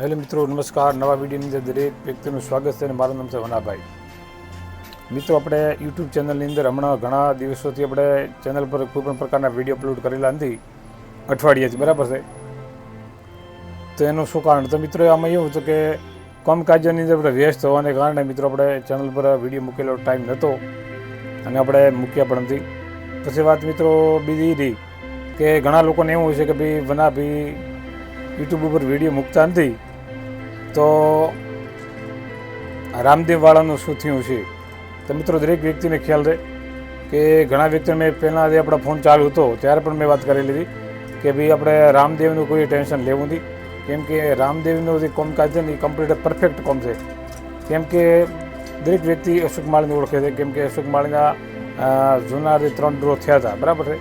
Hello મિત્રો, નમસ્કાર. નવા વિડીયોની અંદર દરેક વ્યક્તિનું સ્વાગત છે અને મારું નામ છે વનાભાઈ. મિત્રો, આપણે યુટ્યુબ ચેનલની અંદર હમણાં ઘણા દિવસોથી આપણે ચેનલ પર કોઈ પણ પ્રકારના વીડિયો અપલોડ કરેલા નથી. અઠવાડિયાથી બરાબર છે? તો એનું શું કારણ? તો મિત્રો, આમાં એવું હતું કે કામકાજની અંદર આપણે વ્યસ્ત હોવાને કારણે મિત્રો, આપણે ચેનલ પર વીડિયો મૂકેલો ટાઈમ નહોતો અને આપણે મૂક્યા પણ નથી. પછી વાત મિત્રો બીજી રહી કે ઘણા લોકોને એવું હોય છે કે ભાઈ વના ભાઈ યુટ્યુબ ઉપર વીડિયો મૂકતા નથી. તો રામદેવવાળાનું શું થયું છે? તો મિત્રો, દરેક વ્યક્તિને ખ્યાલ રહે કે ઘણા વ્યક્તિને મેં પહેલાં જે આપણા ફોન ચાલુ હતો, ત્યારે પણ મેં વાત કરી લીધી કે ભાઈ આપણે રામદેવનું કોઈ ટેન્શન લેવું નથી. કેમ કે રામદેવનું જે કામકાજ છે ને, એ કમ્પ્લીટ પરફેક્ટ કોમ છે. કેમ કે દરેક વ્યક્તિ અશોક માળીને ઓળખે છે. કેમ કે અશોક માળીના જૂના જે ત્રણ ડ્રો થયા હતા, બરાબર છે?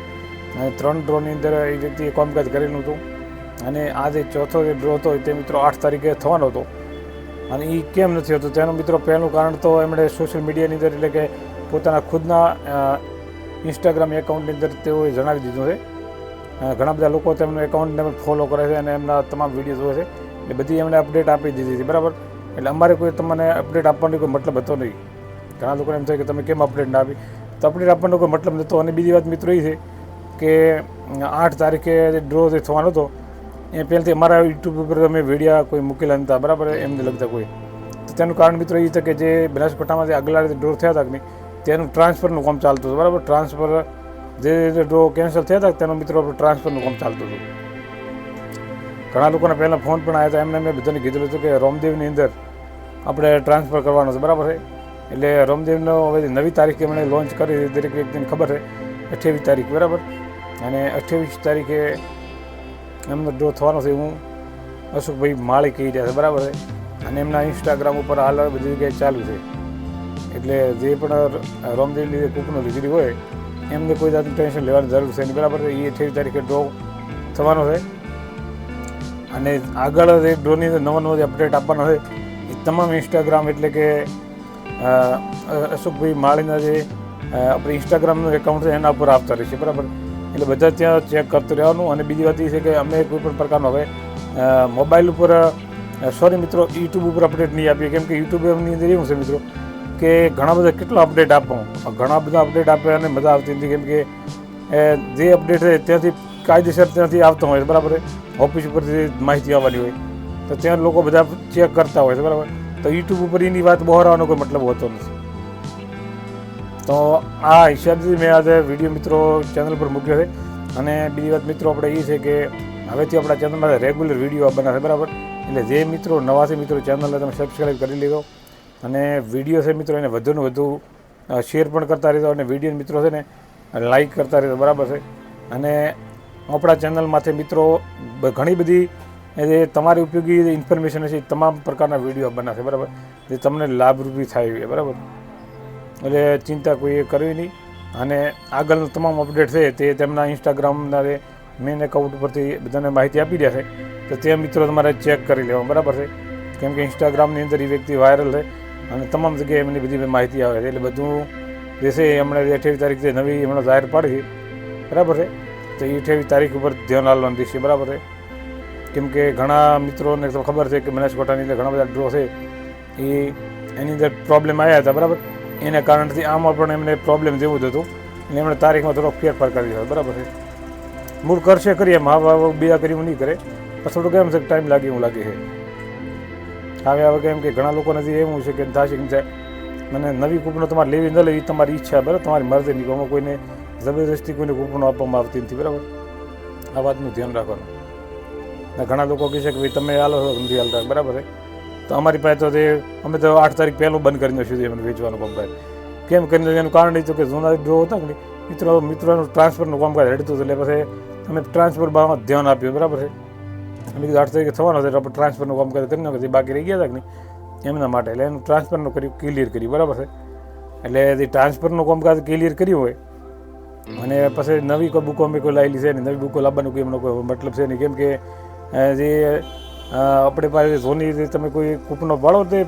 ત્રણ ડ્રોની અંદર એ વ્યક્તિએ કામકાજ કરેલું હતું. અને આ જે ચોથો જે ડ્રો હતો તે મિત્રો આઠ તારીખે થવાનો હતો. અને એ કેમ નથી હોતું? તેનું મિત્રો પહેલું કારણ તો એમણે સોશિયલ મીડિયાની અંદર એટલે કે પોતાના ખુદના ઇન્સ્ટાગ્રામ એકાઉન્ટની અંદર તેઓએ જણાવી દીધું છે. ઘણા બધા લોકો તેમનું એકાઉન્ટને ફોલો કરે છે અને એમના તમામ વીડિયો જોવે છે. એટલે બધી એમણે અપડેટ આપી દીધી હતી બરાબર? એટલે અમારે કોઈ તમને અપડેટ આપવાનો કોઈ મતલબ હતો નહીં. ઘણા લોકોને એમ થાય કે તમે કેમ અપડેટ ના આપી? તો અપડેટ આપવાનો કોઈ મતલબ નહોતો. અને બીજી વાત મિત્રો એ છે કે આઠ તારીખે ડ્રો જે થવાનો હતો એ પહેલાંથી અમારા યુટ્યુબ ઉપર અમે વિડીયા કોઈ મૂકેલા નહોતા બરાબર? એમને લગતા કોઈ. તો તેનું કારણ મિત્રો એ છે કે જે બનાસકાંઠામાં જે આગલા રીતે ડ્રો થયા હતા કે તેનું ટ્રાન્સફરનું કામ ચાલતું હતું, બરાબર? ટ્રાન્સફર જે જે ડ્રો કેન્સલ થયા હતા તેનો મિત્રો ટ્રાન્સફરનું કામ ચાલતું હતું. ઘણા લોકોના પહેલાં ફોન પણ આવ્યા હતા, એમને મેં બધાને કીધેલું હતું કે રોમદેવની અંદર આપણે ટ્રાન્સફર કરવાનો છે, બરાબર છે? એટલે રોમદેવનો હવે નવી તારીખે એમણે લોન્ચ કરી દરેક વ્યક્તિને ખબર છે, અઠ્યાવીસ તારીખ, બરાબર? અને અઠ્યાવીસ તારીખે એમનો ડ્રો થવાનો છે હું અશોકભાઈ માળી કહી રહ્યા છે, બરાબર છે? અને એમના ઇન્સ્ટાગ્રામ ઉપર હાલ બધી જગ્યાએ ચાલુ છે. એટલે જે પણ રોમદેવ જે કૂકનો લીધી હોય, એમને કોઈ જાતનું ટેન્શન લેવાની જરૂર છે નહીં, બરાબર એ અઠ્યાવીસ તારીખે ડ્રો થવાનો છે. અને આગળ જે ડ્રોની નવો નવો જે અપડેટ આપવાનો છે, એ તમામ ઇન્સ્ટાગ્રામ એટલે કે અશોકભાઈ માળીના જે આપણે ઇન્સ્ટાગ્રામનું એકાઉન્ટ છે, એના ઉપર આપતા રહીશું બરાબર એટલે બધા ત્યાં ચેક કરતું રહેવાનું. અને બીજી વાત એ છે કે અમે કોઈ પણ પ્રકારનો હવે મોબાઈલ ઉપર સોરી મિત્રો યુટ્યુબ ઉપર અપડેટ નહીં આપીએ. કેમ કે યુટ્યુબની અંદર એવું છે મિત્રો કે ઘણા બધા કેટલો અપડેટ આપો. ઘણા બધા અપડેટ આપે અને મજા આવતી નથી. કેમ કે જે અપડેટ છે ત્યાંથી કાયદેસર ત્યાંથી આવતો હોય બરાબર ઓફિસ ઉપરથી માહિતી આવવાની હોય. તો ત્યાં લોકો બધા ચેક કરતા હોય છે. બરાબર? તો યુટ્યુબ ઉપર એની વાત બહારવાનો કોઈ મતલબ હોતો નથી. તો આ હિસાબથી મેં આજે વીડિયો મિત્રો ચેનલ પર મૂક્યો છે. અને બીજી વાત મિત્રો આપણે એ છે કે હવેથી આપણા ચેનલમાં રેગ્યુલર વીડિયો બનાવે બરાબર? એટલે જે મિત્રો નવા છે મિત્રો ચેનલને તમે સબસ્ક્રાઈબ કરી લીધો. અને વીડિયો છે મિત્રો એને વધુને વધુ શેર પણ કરતા રહેજો. અને વીડિયો મિત્રો છે ને લાઈક કરતા રહેજો, બરાબર છે? અને આપણા ચેનલમાંથી મિત્રો ઘણી બધી જે તમારી ઉપયોગી ઇન્ફોર્મેશન છે તમામ પ્રકારના વીડિયો બનાવશે, બરાબર? જે તમને લાભરૂપી થાય બરાબર? એટલે ચિંતા કોઈએ કરવી નહીં. અને આગળનું તમામ અપડેટ છે તે તેમના ઇન્સ્ટાગ્રામના મેન એકાઉન્ટ ઉપરથી બધાને માહિતી આપી છે. તો તે મિત્રો તમારે ચેક કરી લેવા, બરાબર છે? કેમ કે ઇન્સ્ટાગ્રામની અંદર એ વ્યક્તિ વાયરલ છે અને તમામ જગ્યાએ એમની બધી માહિતી આવે છે. એટલે બધું જે છે હમણાં અઠ્યાવીસ તારીખે નવી હમણાં જાહેર પાડી બરાબર છે? તો એ અઠ્યાવીસ તારીખ ઉપર ધ્યાન આપવાનું રહેશે, બરાબર છે? કેમ કે ઘણા મિત્રોને તો ખબર છે કે બનાસકાંઠાની અંદર ઘણા બધા ડ્રો છે. એ એની અંદર પ્રોબ્લેમ આવ્યા હતા, બરાબર? એના કારણથી આમાં પણ એમને પ્રોબ્લેમ જેવું જ હતું. અને એમણે તારીખમાં થોડોક ફેરફાર કરી દીધો. બરાબર છે. મૂળ કરશે કરીએ મા બાપ બે કરી એવું નહીં કરે. પણ થોડુંક એમ છે ટાઈમ લાગે એવું લાગે છે. હવે હવે કેમ કે ઘણા લોકોને હજી એવું છે કે થશે કે મને નવી કૂપનો તમારે લેવી ન લેવી તમારી ઈચ્છા, બરાબર? તમારી મરજી નહીં આમાં કોઈને જબરદસ્તી કોઈને કૂપનો આપવામાં આવતી નથી, બરાબર? આ વાતનું ધ્યાન રાખવાનું. ઘણા લોકો કહે છે કે ભાઈ તમે છો નથી હાલતા બરાબર છે? તો અમારી પાસે તો તે અમે તો આઠ તારીખ પહેલું બંધ કરી છે એમને વેચવાનું કામકાજ કેમ કરીને એનું કારણ હતું કે જૂના ડ્રો હતા કે મિત્રો મિત્રોનું ટ્રાન્સફરનું કામકાજ રેડતું હતું એટલે પછી અમે ટ્રાન્સફર બાબત ધ્યાન આપ્યું, બરાબર છે? અમે કીધું આઠ તારીખે થવાનું હતું આપણે ટ્રાન્સફરનું કામકાજ કરી નાખ્યું જે બાકી રહી ગયા હતા કે નહીં, એમના માટે. એટલે એનું ટ્રાન્સફરનું કર્યું ક્લિયર કર્યું, બરાબર છે? એટલે જે ટ્રાન્સફરનું કામકાજ ક્લિયર કર્યું હોય, અને પછી નવી કોઈ બુકો અમે કોઈ લાવેલી છે ને નવી બુકો લાવવાનું કોઈ એમનો કોઈ મતલબ છે નહીં. કેમ કે જે આપણી પાસે ધોની રીતે તમે કોઈ કૂપનો ભાડો તે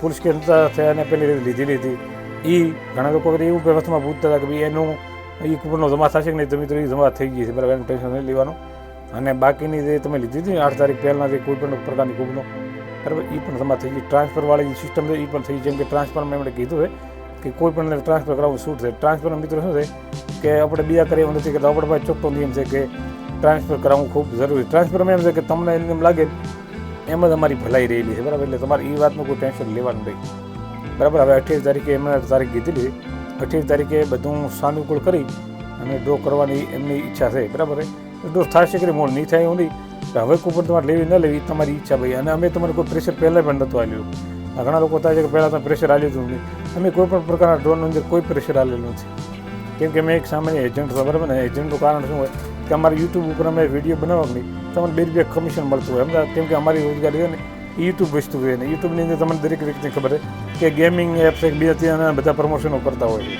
પુરુષ કે થયા અને પેલી લીધેલી હતી એ ઘણા લોકો એવું વ્યવસ્થામાં પૂછતા હતા કે ભાઈ એનું એ કૂપનો જમા થશે કે નહીં? તમે તો એ જમા થઈ ગઈ છે. બરાબર, એનું ટેન્શન નહીં લેવાનું. અને બાકીની જે તમે લીધી હતી આઠ તારીખ પહેલાં જે કોઈ પણ પ્રકારની કૂપનો, બરાબર એ પણ જમા થઈ ગઈ. ટ્રાન્સફરવાળી જે સિસ્ટમ છે એ પણ થઈ જેમ કે ટ્રાન્સફરમાં એમણે કીધું છે કે કોઈ પણ ટ્રાન્સફર કરાવવું શું છે ટ્રાન્સફર મિત્રો શું છે કે આપણે બીજા કરીએ નથી કે આપણે પાસે ચોખ્ખો નિયમ છે કે ટ્રાન્સફર કરાવવું ખૂબ જરૂરી. ટ્રાન્સફરમાં એમ છે કે તમને એમ લાગે એમ જ અમારી ભલાઈ રહેલી છે, બરાબર? એટલે તમારે એ વાતનું કોઈ ટેન્શન લેવાનું નહીં. બરાબર? હવે અઠ્યાવીસ તારીખે એમણે તારીખ કીધેલી. અઠ્યાવીસ તારીખે બધું સાનુકૂળ કરી અને ડ્રો કરવાની એમની ઈચ્છા છે, બરાબર? ડ્રો થશે કે મોડ નહીં થાય એવું નહીં હવે કૂપન તમારે લેવી, ન લેવી તમારી ઈચ્છા ભાઈ. અને અમે તમારે કોઈ પ્રેશર પહેલાં પણ નહોતું આવેલું ઘણા લોકો થાય છે કે પહેલાં તમે પ્રેશર આવેલું હતું નહીં. અમે કોઈ પણ પ્રકારના ડ્રોનની અંદર કોઈ પ્રેશર આવેલું નથી. કેમ કે મેં એક સામાન્ય એજન્ટ બરાબર? ને એજન્ટનું કારણ શું હોય? કે અમારે યુટ્યુબ ઉપર અમે વીડિયો બનાવવા નહીં તમને બે રૂપિયા કમિશન મળતું હોય. અમદાવાદ કેમ કે અમારી રોજગારી હોય ને યુટ્યુબ વસ્તુ હોય ને. યુટ્યુબની અંદર તમને દરેક વ્યક્તિને ખબર છે કે ગેમિંગ એપ્સ એક બીજા ત્યાં બધા પ્રમોશનો કરતા હોય.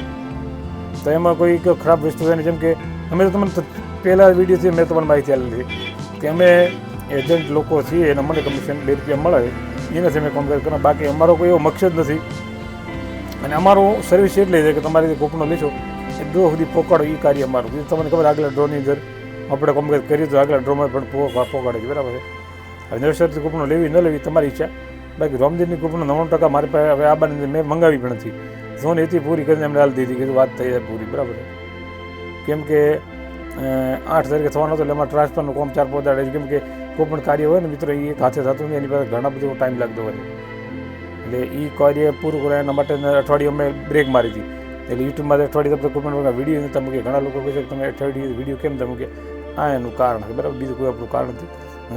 તો એમાં કોઈ ખરાબ વસ્તુ હોય ને, જેમ કે અમે તો તમને પહેલાં વિડીયોથી મેં તમને માહિતી આપેલી કે અમે એજન્ટ લોકો છીએ અને અમને કમિશન બે રૂપિયા મળે, એનાથી અમે કોન્ટેક્ટ કરો બાકી અમારો કોઈ એવો મકસદ નથી. અને અમારું સર્વિસ એટલી છે કે તમારી જે કૂપનો લેશો એ ડ્રો સુધી પોકાડો એ કાર્ય અમારું. તમને ખબર આગલા ડ્રોની અંદર આપણે કોમ્પ્લેટ કરીએ તો આગલા ડ્રોમાં પણ પોગાડે છે, બરાબર છે? હવે નવેશ્વરથી કૂપનો લેવી, ન લેવી, તમારી ઈચ્છા. બાકી રોમદીનની કૂપનો નવ્વાણું ટકા મારી પાસે, હવે આ બાની મેં મંગાવી પણ નથી. ઝોન એથી પૂરી કરીને એમને હાલ દીધી કે વાત થઈ જાય પૂરી, બરાબર કેમ કે આઠ તારીખે થવાનો હતો, એટલે એમાં ટ્રાન્સફરનું કોમ ચાર પહોંચાડે છે. કેમ કે કોઈ પણ કાર્ય હોય ને, મિત્રો એ એક હાથે થતું નથી એની પાસે ઘણા બધો ટાઈમ લાગતો હોય. એટલે એ કાર્ય પૂરું કરે એના માટે અઠવાડિયું અમે બ્રેક મારી હતી. એટલે યુટ્યુબમાં અઠવાડિયે તમે કોઈ પણ વીડિયો તમે કે ઘણા લોકો કહે છે કે તમે અઠવાડિયે વીડિયો કેમ તમે મૂકે આ એનું કારણ છે. બરાબર? બીજું કોઈ આપણું કારણ નથી.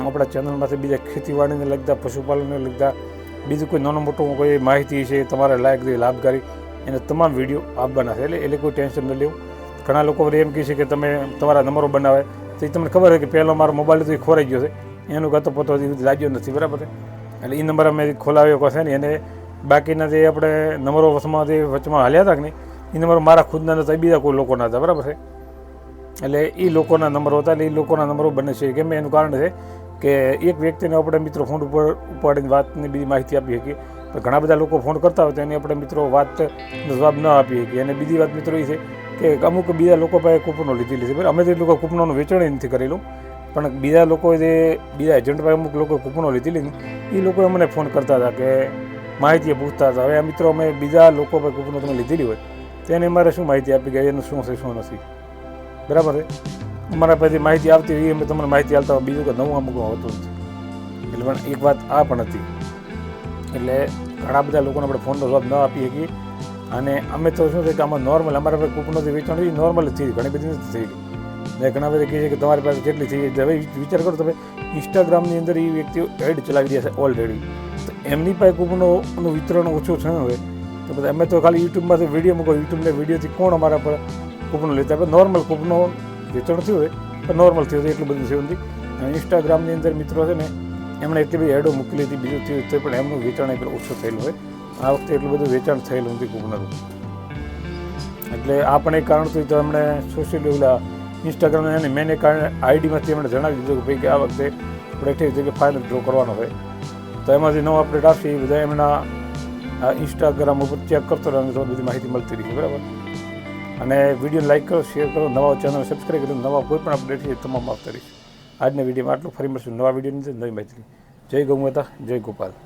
આપણા ચેનલમાંથી બીજા ખેતીવાડીને લગતા, પશુપાલનને લગતા, બીજું કોઈ નાનું મોટું કોઈ માહિતી છે, તમારે લાયક જે લાભકારી, એને તમામ વીડિયો આપવાના છે. એટલે એટલે કોઈ ટેન્શન ન લેવું. ઘણા લોકો એમ કહે છે કે તમે તમારા નંબરો બનાવે. તો એ તમને ખબર છે કે પહેલો મારો મોબાઈલ તો એ ખોરાઈ ગયો છે. એનું ગતો પોતો લાગ્યો નથી. બરાબર એટલે એ નંબર અમે ખોલાવ્યો કશે ને, એને બાકીના જે આપણે નંબરો વચમાં જે વચમાં હાલ્યા હતા કે નહીં એ નંબર મારા ખુદના એ બીજા કોઈ લોકોના હતા. બરાબર છે? એટલે એ લોકોના નંબરો હતા એટલે એ લોકોના નંબરો બને છે. કેમ એનું કારણ છે કે એક વ્યક્તિને આપણે મિત્રો ફોન ઉપર ઉપાડીને વાતની બીજી માહિતી આપી શકીએ. તો ઘણા બધા લોકો ફોન કરતા હોય તો એને આપણે મિત્રો વાત જવાબ ન આપી શકીએ. અને બીજી વાત મિત્રો એ છે કે અમુક બીજા લોકો પાસે કૂપનો લીધેલી છે. બરાબર? અમે તો એ લોકો કૂપનોનું વેચાણ નથી કરેલું. પણ બીજા લોકો જે, બીજા એજન્ટ પાસે અમુક લોકો કૂપનો લીધેલી ને એ લોકો અમને ફોન કરતા હતા કે માહિતી પૂછતા હતા. હવે આ મિત્રો અમે બીજા લોકો પાસે કૂપનો તમે લીધેલી હોય તો એને અમારે શું માહિતી આપી કે એનું શું છે, શું નથી? બરાબર અમારા પાસેથી માહિતી આવતી હોય અમે તમને માહિતી હોય. બીજું કે નવું અમુક હોતું નથી એટલે પણ એક વાત આ પણ હતી. એટલે ઘણા બધા લોકોને આપણે ફોનનો જવાબ ન આપી શકીએ. અને અમે તો શું છે કે આમાં નોર્મલ અમારા પાસે કૂપનોથી વેચાણ એ નોર્મલ જ થઈ ઘણી બધી નથી થઈ ને ઘણા બધા કહે છે કે તમારી પાસે કેટલી થઈ હવે વિચાર કરો તમે ઇન્સ્ટાગ્રામની અંદર એ વ્યક્તિઓ એડ ચલાવી રહ્યા છે ઓલરેડી તો એમની પાસે કૂપનોનું વિતરણ ઓછું થયું હોય, તો બધા અમે તો ખાલી યુટ્યુબમાંથી વીડિયો મૂકો. યુટ્યુબને વિડીયોથી કોણ અમારા પર કૂપનો લેતા આપણે નોર્મલ કૂપનો વેચાણ થયું હોય, તો નોર્મલ થયું હતું, એટલું બધું થયું નથી. અને ઇન્સ્ટાગ્રામની અંદર મિત્રો છે ને, એમણે એટલી બધી એડો મૂકેલી હતી, બીજું થયું તો પણ એમનું વેચાણ એટલું ઓછું થયેલું હોય. આ વખતે એટલું બધું વેચાણ થયેલું નથી કૂપનનું. એટલે આ પણ એક કારણ થયું તો એમણે સોશિયલ ઓલા ઇન્સ્ટાગ્રામ એની મેન એક આઈડીમાંથી એમણે જણાવી દીધું કે ભાઈ કે આ વખતે આપણે ઠીક જગ્યાએ ફાઇનલ ડ્રો કરવાનો હોય. તો એમાંથી નવો અપડેટ આવશે એ બધા એમના ઇન્સ્ટાગ્રામ ઉપર ચેક કરતો રહેવાનું બધી માહિતી મળતી રહી છે, બરાબર? અને વીડિયો લાઈક કરો, શેર કરો, નવા ચેનલ સબસ્ક્રાઈબ કરો નવા કોઈ પણ અપડેટ છે તમામ આપતા રહીશ આજના વિડીયોમાં આટલું. ફરી મળશું નવા વિડીયોની અંદર. નવી માહિતી. જય ગૌ માતા જય ગોપાલ.